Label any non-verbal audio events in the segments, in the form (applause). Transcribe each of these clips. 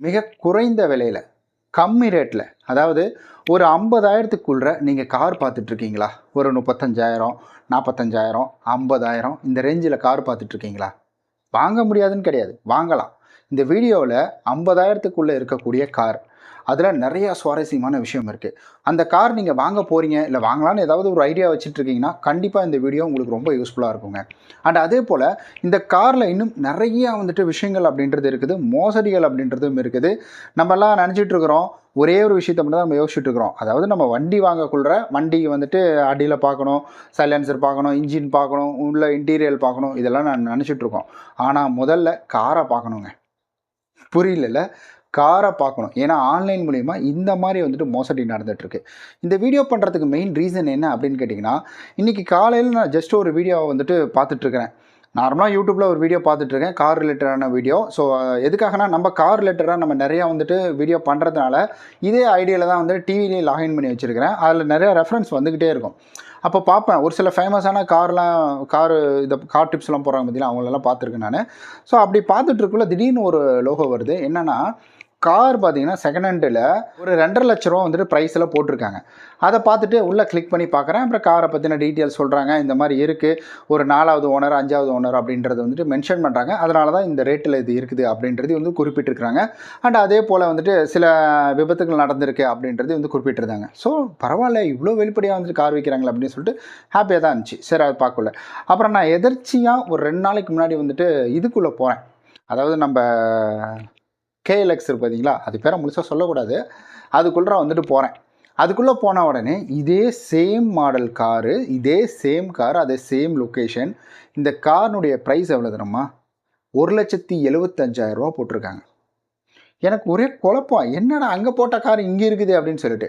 மிக குறைந்த விலையில் கம்மி ரேட்டில் அதாவது ஒரு ஐம்பதாயிரத்துக்குள்ள நீங்கள் கார் பார்த்துட்ருக்கீங்களா? ஒரு முப்பத்தஞ்சாயிரம் நாற்பத்தஞ்சாயிரம் ஐம்பதாயிரம் இந்த ரேஞ்சில் கார் பார்த்துட்ருக்கீங்களா? வாங்க முடியாதுன்னு கிடையாது. வாங்கலாம். இந்த வீடியோவில் ஐம்பதாயிரத்துக்குள்ளே இருக்கக்கூடிய கார் அதில் நிறையா சுவாரஸ்யமான விஷயம் இருக்குது அந்த கார் நீங்கள் வாங்க போகிறீங்க இல்லை வாங்கலாம்னு ஏதாவது ஒரு ஐடியா வச்சுட்டு இருக்கீங்கன்னா கண்டிப்பாக இந்த வீடியோ உங்களுக்கு ரொம்ப யூஸ்ஃபுல்லாக இருக்குங்க. அண்ட் அதே போல் இந்த காரில் இன்னும் நிறைய வந்துட்டு விஷயங்கள் அப்படின்றது இருக்குது மோசடிகள் அப்படின்றதும் இருக்குது. நம்மலாம் நினச்சிட்டு இருக்கிறோம் ஒரே ஒரு விஷயத்தை மட்டும் தான் நம்ம யோசிச்சுட்டு இருக்கிறோம். அதாவது நம்ம வண்டி வாங்கக்குள்ள வண்டி வந்துட்டு அடியில் பார்க்கணும் சைலன்சர் பார்க்கணும் இன்ஜின் பார்க்கணும் உள்ள இன்டீரியல் பார்க்கணும் இதெல்லாம் நான் நினச்சிட்டு இருக்கோம். ஆனால் முதல்ல காரை பார்க்கணுங்க. புரியல காரை பார்க்கணும். ஏன்னா ஆன்லைன் மூலிமா இந்த மாதிரி வந்துட்டு மோசடி நடந்துகிட்ருக்கு இந்த வீடியோ பண்ணுறதுக்கு மெயின் ரீசன் என்ன அப்படின்னு கேட்டிங்கன்னா இன்றைக்கி காலையில் நான் ஜஸ்ட் ஒரு வீடியோவை வந்துட்டு பார்த்துட்ருக்கிறேன் நார்மலாக யூடியூப்பில் ஒரு வீடியோ பார்த்துட்ருக்கேன் கார் ரிலேட்டடான வீடியோ. ஸோ எதுக்காகனா நம்ம கார் ரிலேட்டடாக நம்ம நிறையா வந்துட்டு வீடியோ பண்ணுறதுனால இதே ஐடியாவில் தான் வந்துட்டு டிவிலேயே லாகின் பண்ணி வச்சுருக்கிறேன். அதில் நிறையா ரெஃபரன்ஸ் வந்துக்கிட்டே இருக்கும். அப்போ பார்ப்பேன். ஒரு சில ஃபேமஸான கார்லாம் கார் இந்த கார் டிப்ஸ்லாம் போகிறாங்க பார்த்தீங்களா அவங்களெல்லாம் பார்த்துருக்கேன் நான். ஸோ அப்படி பார்த்துட்ருக்குள்ள திடீர்னு ஒரு லோகோ வருது. என்னென்னா கார் பார்த்தீங்கன்னா செகண்ட் ஹேண்டில் ஒரு ரெண்டரை லட்ச ரூபா வந்துட்டு ப்ரைஸில் போட்டிருக்காங்க. அதை பார்த்துட்டு உள்ளே கிளிக் பண்ணி பார்க்குறேன். அப்புறம் காரை பற்றின டீட்டெயில்ஸ் சொல்கிறாங்க இந்த மாதிரி இருக்குது ஒரு நாலாவது ஓனர் அஞ்சாவது ஓனர் அப்படின்றது வந்துட்டு மென்ஷன் பண்ணுறாங்க அதனால தான் இந்த ரேட்டில் இது இருக்குது அப்படின்றது வந்து குறிப்பிட்டிருக்கிறாங்க. அண்ட் அதே போல் வந்துட்டு சில விபத்துகள் நடந்திருக்கு அப்படின்றது வந்து குறிப்பிட்டிருந்தாங்க. ஸோ பரவாயில்ல. இவ்வளோ வெளிப்படையாக வந்துட்டு கார் வைக்கிறாங்களே அப்படின்னு சொல்லிட்டு ஹாப்பியாக தான் இருந்துச்சு. சரி அதை பார்க்கல அப்புறம் நான் எதர்ச்சியாக ஒரு ரெண்டு நாளைக்கு முன்னாடி வந்துட்டு இதுக்குள்ளே போகிறேன் அதாவது நம்ம கேஎல்எக்ஸ் இருக்கு பார்த்தீங்களா அது பேரை முழுசாக சொல்லக்கூடாது. அதுக்குள்ளே வந்துட்டு போகிறேன் அதுக்குள்ளே போன உடனே இதே சேம் மாடல் காரு இதே சேம் கார் அதே சேம் லொக்கேஷன் இந்த கார்னுடைய ப்ரைஸ் எவ்வளோ தரமா ஒரு லட்சத்தி எழுபத்தஞ்சாயிரரூவா போட்டிருக்காங்க. எனக்கு ஒரே குழப்பம். என்னடா அங்கே போட்ட கார் இங்கே இருக்குது அப்படின்னு சொல்லிட்டு.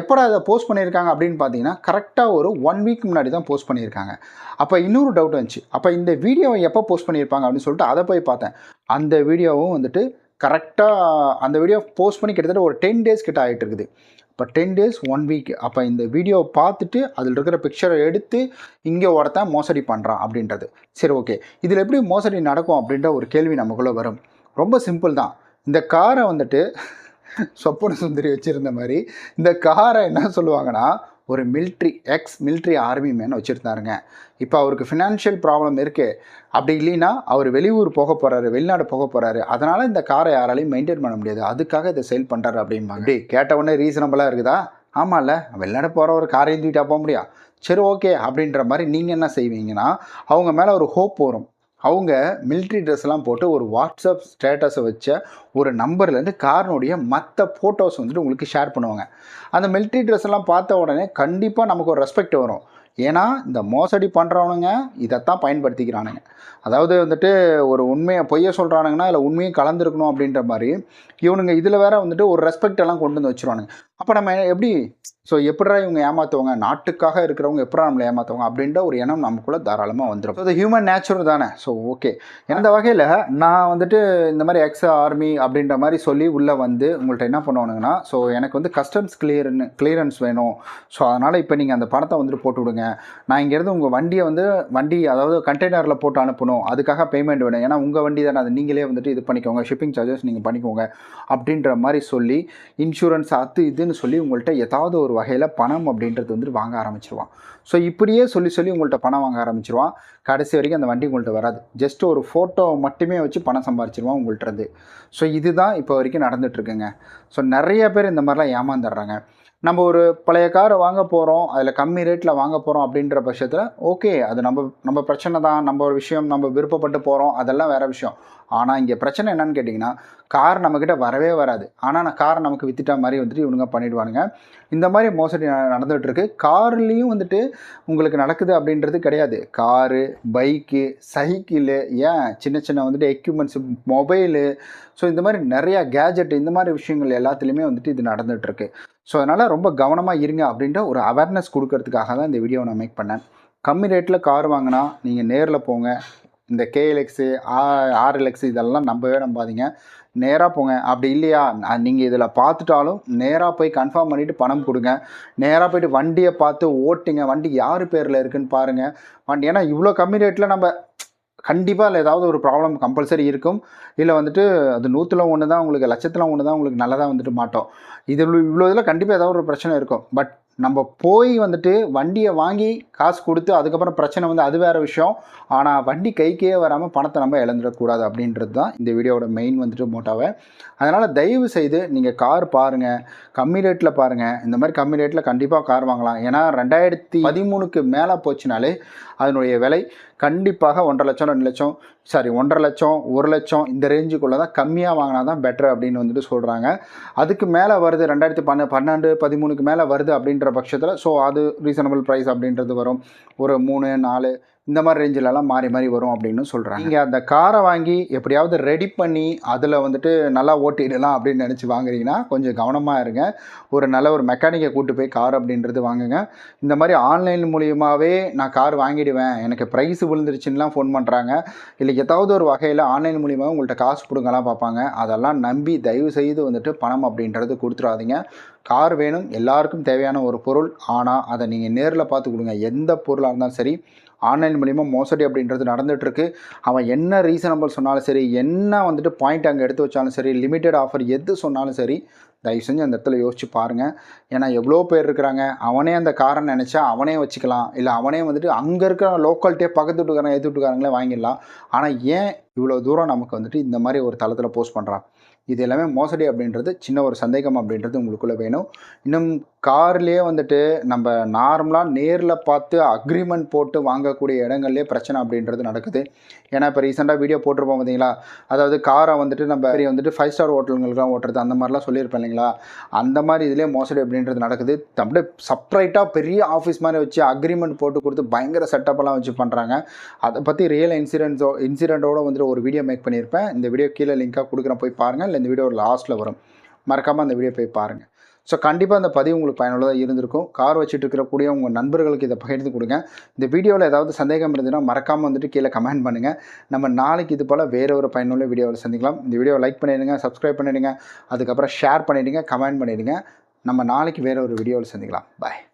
எப்படா அதை போஸ்ட் பண்ணியிருக்காங்க அப்படின்னு பார்த்தீங்கன்னா கரெக்டாக ஒரு ஒன் வீக் முன்னாடி தான் போஸ்ட் பண்ணியிருக்காங்க. அப்போ இன்னொரு டவுட் வந்துச்சு. அப்போ இந்த வீடியோவை எப்போ போஸ்ட் பண்ணியிருப்பாங்க அப்படின்னு சொல்லிட்டு அதை போய் பார்த்தேன். அந்த வீடியோவும் வந்துட்டு கரெக்டாக அந்த வீடியோ போஸ்ட் பண்ணி கிட்டத்தட்ட ஒரு டென் டேஸ் கிட்ட ஆகிட்டு இருக்குது. இப்போ டென் டேஸ் ஒன் வீக் அப்போ இந்த வீடியோவை பார்த்துட்டு அதில் இருக்கிற பிக்சரை எடுத்து இங்கே ஒருத்தன் மோசடி பண்ணுறான் அப்படின்றது. சரி ஓகே இதில் எப்படி மோசடி நடக்கும் அப்படின்ற ஒரு கேள்வி நமக்குள்ளே வரும். ரொம்ப சிம்பிள் தான். இந்த காரை வந்துட்டு (laughs) சொப்பன சுந்தரி வச்சுருந்த மாதிரி இந்த காரை என்ன சொல்லுவாங்கன்னா ஒரு military ex military army man வச்சுருந்தாருங்க. இப்போ அவருக்கு ஃபினான்ஷியல் ப்ராப்ளம் இருக்குது அப்படி இல்லைன்னா அவர் வெளியூர் போக போகிறாரு வெளிநாடு போக போகிறாரு அதனால் இந்த காரை யாராலையும் மெயின்டைன் பண்ண முடியாது. அதுக்காக இதை சேல் பண்ணுறாரு அப்படிம்பாங்க. அப்படி கேட்டவுடனே ரீசனபுளாக ரீசனபிளாக இருக்குதா? ஆமாம்ல வெளிநாடு போகிற ஒரு காரை தூக்கிட்டா போக முடியும் சரி ஓகே அப்படின்ற மாதிரி நீங்கள் என்ன செய்வீங்கன்னா அவங்க மேலே ஒரு ஹோப் வரும். அவங்க மிலிட்ரி ட்ரெஸ்லாம் போட்டு ஒரு வாட்ஸ்அப் ஸ்டேட்டஸை வச்ச ஒரு நம்பர்லேருந்து காரினுடைய மற்ற ஃபோட்டோஸ் வந்துட்டு உங்களுக்கு ஷேர் பண்ணுவாங்க. அந்த மிலிட்ரி ட்ரெஸ் எல்லாம் பார்த்த உடனே கண்டிப்பாக நமக்கு ஒரு ரெஸ்பெக்ட் வரும். ஏன்னா இந்த மோசடி பண்ணுறவனுங்க இதைத்தான் பயன்படுத்திக்கிறானுங்க. அதாவது வந்துட்டு ஒரு உண்மையை பொய்ய சொல்கிறானுங்கன்னா இல்லை உண்மையும் கலந்துருக்கணும் அப்படின்ற மாதிரி இவனுங்க இதில் வேற வந்துட்டு ஒரு ரெஸ்பெக்ட் எல்லாம் கொண்டு வந்து வச்சுருவானுங்க. அப்போ நம்ம எப்படி? ஸோ எப்படா இவங்க ஏமாற்றுவாங்க நாட்டுக்காக இருக்கிறவங்க எப்படா நம்மளை ஏமாற்றுவாங்க அப்படின்ற ஒரு எண்ணம் நமக்குள்ளே தாராளமாக வந்துடும் ஸோ ஹியூமன் நேச்சுரல் தானே? ஸோ ஓகே அந்த வகையில்? நான் வந்துட்டு இந்த மாதிரி எக்ஸ் ஆர்மி அப்படின்ற மாதிரி சொல்லி உள்ளே வந்து உங்கள்கிட்ட என்ன பண்ணுவானுங்கன்னா ஸோ எனக்கு வந்து கஸ்டம்ஸ் கிளியர்னு கிளியரன்ஸ் வேணும். ஸோ அதனால் இப்போ நீங்கள் அந்த பணத்தை வந்துட்டு போட்டு விடுங்க. நான் இங்கேருந்து உங்கள் வண்டியை வந்து வண்டி அதாவது கண்டெய்னரில் போட்டு அனுப்பணும். அதுக்காக பேமெண்ட் வேணும். ஏன்னா உங்கள் வண்டி தானே. அது நீங்களே வந்துட்டு இது பண்ணிக்கோங்க. ஷிப்பிங் சார்ஜஸ் நீங்கள் பண்ணிக்கோங்க. அப்படின்ற மாதிரி சொல்லி இன்சூரன்ஸ் அது இதுன்னு சொல்லி உங்கள்கிட்ட ஏதாவது ஒரு வகையில் பணம் அப்படின்றது வந்து வாங்க ஆரம்பிச்சிருவான். ஸோ இப்படியே சொல்லி சொல்லி உங்கள்கிட்ட பணம் வாங்க ஆரம்பிச்சிருவான். கடைசி வரைக்கும் அந்த வண்டி உங்கள்கிட்ட வராது. ஜஸ்ட் ஒரு ஃபோட்டோ மட்டுமே வச்சு பணம் சம்பாரிச்சிருவான் உங்கள்கிட்ட இருந்து. ஸோ இதுதான் இப்போ வரைக்கும் நடந்துகிட்ருக்குங்க ஸோ நிறைய பேர் இந்த மாதிரிலாம் ஏமாந்துடுறாங்க. நம்ம ஒரு பழைய காரை வாங்க போகிறோம் அதில் கம்மி ரேட்டில் வாங்க போகிறோம் அப்படின்ற பட்சத்தில் ஓகே அது நம்ம நம்ம பிரச்சனை தான் நம்ம ஒரு விஷயம் நம்ம விருப்பப்பட்டு போகிறோம் அதெல்லாம் வேறு விஷயம். ஆனால் இங்கே பிரச்சனை என்னன்னு கேட்டிங்கன்னா கார் நம்மக்கிட்ட வரவே வராது. ஆனால் நான் காரை நமக்கு வித்துட்ட மாதிரி வந்துட்டு இவனுங்க பண்ணிடுவானுங்க. இந்த மாதிரி மோசடி நடந்துகிட்ருக்கு கார்லேயும் வந்துட்டு உங்களுக்கு நடக்குது அப்படின்றது கிடையாது. காரு பைக்கு சைக்கிளு ஏன்? சின்ன சின்ன வந்துட்டு எக்யூப்மெண்ட்ஸு மொபைலு ஸோ இந்த மாதிரி நிறையா கேஜெட் இந்த மாதிரி விஷயங்கள் எல்லாத்துலேயுமே வந்துட்டு இது நடந்துகிட்ருக்கு ஸோ அதனால் ரொம்ப கவனமாக இருங்க அப்படின்ற ஒரு அவேர்னஸ் கொடுக்கறதுக்காக தான் இந்த வீடியோ நான் மேக் பண்ணேன். கம்மி ரேட்டில் கார் வாங்கினா நீங்கள் நேரில் போங்க. இந்த கேஎல்எக்ஸு ஆர்எல்எக்ஸ் இதெல்லாம் நம்பவே நம்பாதீங்க. நேராக போங்க. அப்படி இல்லையா? நீங்கள் இதில் பார்த்துட்டாலும் நேராக போய் கன்ஃபார்ம் பண்ணிவிட்டு பணம் கொடுங்க. நேராக போய்ட்டு வண்டியை பார்த்து ஓட்டுங்க. வண்டி யார் பேரில் இருக்குன்னு பாருங்கள் வண்டி ஏன்னா இவ்வளோ கம்மி ரேட்டில் நம்ம கண்டிப்பாக அதில் ஏதாவது ஒரு ப்ராப்ளம் கம்பல்சரி இருக்கும். இல்லை வந்துட்டு அது நூற்றில் ஒன்று தான் உங்களுக்கு லட்சத்தில் ஒன்று தான் உங்களுக்கு நல்லதாக வந்துட்டு மாட்டோம். இது இவ்வளோ இதில் கண்டிப்பாக ஏதாவது ஒரு பிரச்சனை இருக்கும். பட் நம்ம போய் வந்துட்டு வண்டியை வாங்கி காசு கொடுத்து அதுக்கப்புறம் பிரச்சனை வந்து அது வேறு விஷயம். ஆனால் வண்டி கைக்கே வராமல் பணத்தை நம்ம இழந்துடக்கூடாது அப்படின்றது தான் இந்த வீடியோவோட மெயின் வந்துட்டு மோட்டாவை அதனால் தயவு செய்து நீங்கள் கார் பாருங்கள் கம்மி ரேட்டில் பாருங்கள் இந்த மாதிரி கம்மி ரேட்டில் கண்டிப்பாக கார் வாங்கலாம். ஏன்னா ரெண்டாயிரத்தி பதிமூணுக்கு மேலே போச்சுனாலே அதனுடைய விலை கண்டிப்பாக ஒன்றரை லட்சம் ரெண்டு லட்சம் சாரி ஒன்றரை லட்சம் ஒரு லட்சம் இந்த ரேஞ்சுக்குள்ளே தான் கம்மியாக வாங்கினா தான் பெட்டர் அப்படின்னு வந்துட்டு சொல்கிறாங்க அதுக்கு மேலே வருது ரெண்டாயிரத்தி பன்ன பன்னெண்டு பதிமூணுக்கு மேலே வருது அப்படின்ற பட்சத்தில் ஸோ அது ரீசனபிள் ப்ரைஸ் அப்படின்றது வரும். ஒரு மூணு நாலு இந்த மாதிரி ரேஞ்சிலலாம் மாறி மாறி வரும் அப்படின்னு சொல்கிறாங்க நீங்கள் அந்த காரை வாங்கி எப்படியாவது ரெடி பண்ணி அதில் வந்துட்டு நல்லா ஓட்டிடலாம் அப்படின்னு நினச்சி வாங்குறீங்கன்னா கொஞ்சம் கவனமாக இருங்க. ஒரு நல்ல ஒரு மெக்கானிக்கை கூட்டு போய் கார் அப்படின்றது வாங்குங்க. இந்த மாதிரி ஆன்லைன் மூலியமாகவே நான் கார் வாங்கிடுவேன். எனக்கு ப்ரைஸ் விழுந்துருச்சுன்னெலாம் ஃபோன் பண்ணுறாங்க இல்லை ஏதாவது ஒரு வகையில் ஆன்லைன் மூலியமாக உங்கள்கிட்ட காசு கொடுங்கலாம் பார்ப்பாங்க. அதெல்லாம் நம்பி தயவு செய்து வந்துட்டு பணம் அப்படின்றது கொடுத்துடாதீங்க. கார் வேணும் எல்லாருக்கும் தேவையான ஒரு பொருள். ஆனால் அதை நீங்கள் நேரில் பார்த்து கொடுங்க. எந்த பொருளாக இருந்தாலும் சரி ஆன்லைன் மூலிமா மோசடி அப்படின்றது நடந்துகிட்ருக்கு அவன் என்ன ரீசனபிள் சொன்னாலும் சரி என்ன வந்துட்டு பாயிண்ட் அங்கே எடுத்து வச்சாலும் சரி லிமிட்டட் ஆஃபர் எது சொன்னாலும் சரி தயவு செஞ்சு அந்த இடத்துல யோசிச்சு பாருங்கள் ஏன்னா எவ்வளோ பேர் இருக்கிறாங்க அவனே அந்த காரை நினச்சா அவனே வச்சுக்கலாம். இல்லை அவனே வந்துட்டு அங்கே இருக்கிற லோக்கல்கிட்டே பக்கத்து வீட்டுக்காரங்க எதிர்த்து வீட்டுக்காரங்களே வாங்கிடலாம். ஆனால் ஏன் இவ்வளோ தூரம் நமக்கு வந்துட்டு இந்த மாதிரி ஒரு தளத்தில் போஸ்ட் பண்ணுறான் இது எல்லாமே மோசடி அப்படின்றது சின்ன ஒரு சந்தேகம் அப்படின்றது உங்களுக்குள்ளே வேணும். இன்னும் கார்லேயே வந்துட்டு நம்ம நார்மலாக நேரில் பார்த்து அக்ரிமெண்ட் போட்டு வாங்கக்கூடிய இடங்கள்லேயே பிரச்சனை அப்படின்றது நடக்குது. ஏன்னா இப்போ ரீசெண்டாக வீடியோ போட்டிருப்போம் பார்த்தீங்களா அதாவது காரை வந்துட்டு நம்ம பெரிய வந்துட்டு ஃபைவ் ஸ்டார் ஹோட்டலுங்களுக்குலாம் ஓட்டுறது அந்த மாதிரிலாம் சொல்லியிருப்பேன் இல்லைங்களா? அந்த மாதிரி இதுலேயே மோசடி அப்படின்றது நடக்குது. அப்படியே செப்பரேட்டாக பெரிய ஆஃபீஸ் மாதிரி வச்சு அக்ரிமெண்ட் போட்டு கொடுத்து பயங்கர செட்டப்பெல்லாம் வச்சு பண்ணுறாங்க அதை பற்றி ரியல் இன்சூரன்ஸோ இன்சிடெண்ட்டோட வந்துட்டு ஒரு வீடியோ மேக் பண்ணியிருப்பேன். இந்த வீடியோ கீழே லிங்காக கொடுக்குறேன். போய் பாருங்கள் இல்லை இந்த வீடியோ லாஸ்ட்டில் வரும். மறக்காமல் அந்த வீடியோ போய் பாருங்கள் ஸோ கண்டிப்பாக அந்த பதிவு உங்களுக்கு பயனுள்ளதாக இருந்திருக்கும். கார் வச்சுட்டு இருக்கக்கூடிய உங்கள் நண்பர்களுக்கு இதை பகிர்ந்து கொடுங்க. இந்த வீடியோவில் ஏதாவது சந்தேகம் இருந்ததுன்னா மறக்காமல் வந்துட்டு கீழே கமெண்ட் பண்ணுங்கள் நம்ம நாளைக்கு இது போல் வேற ஒரு பயனுள்ள வீடியோவில் சந்திக்கலாம். இந்த வீடியோவை லைக் பண்ணிடுங்க சப்ஸ்கிரைப் பண்ணிடுங்க. அதுக்கப்புறம் ஷேர் பண்ணிவிடுங்க கமெண்ட் பண்ணிவிடுங்க நம்ம நாளைக்கு வேறு ஒரு வீடியோவில் சந்திக்கலாம். பாய்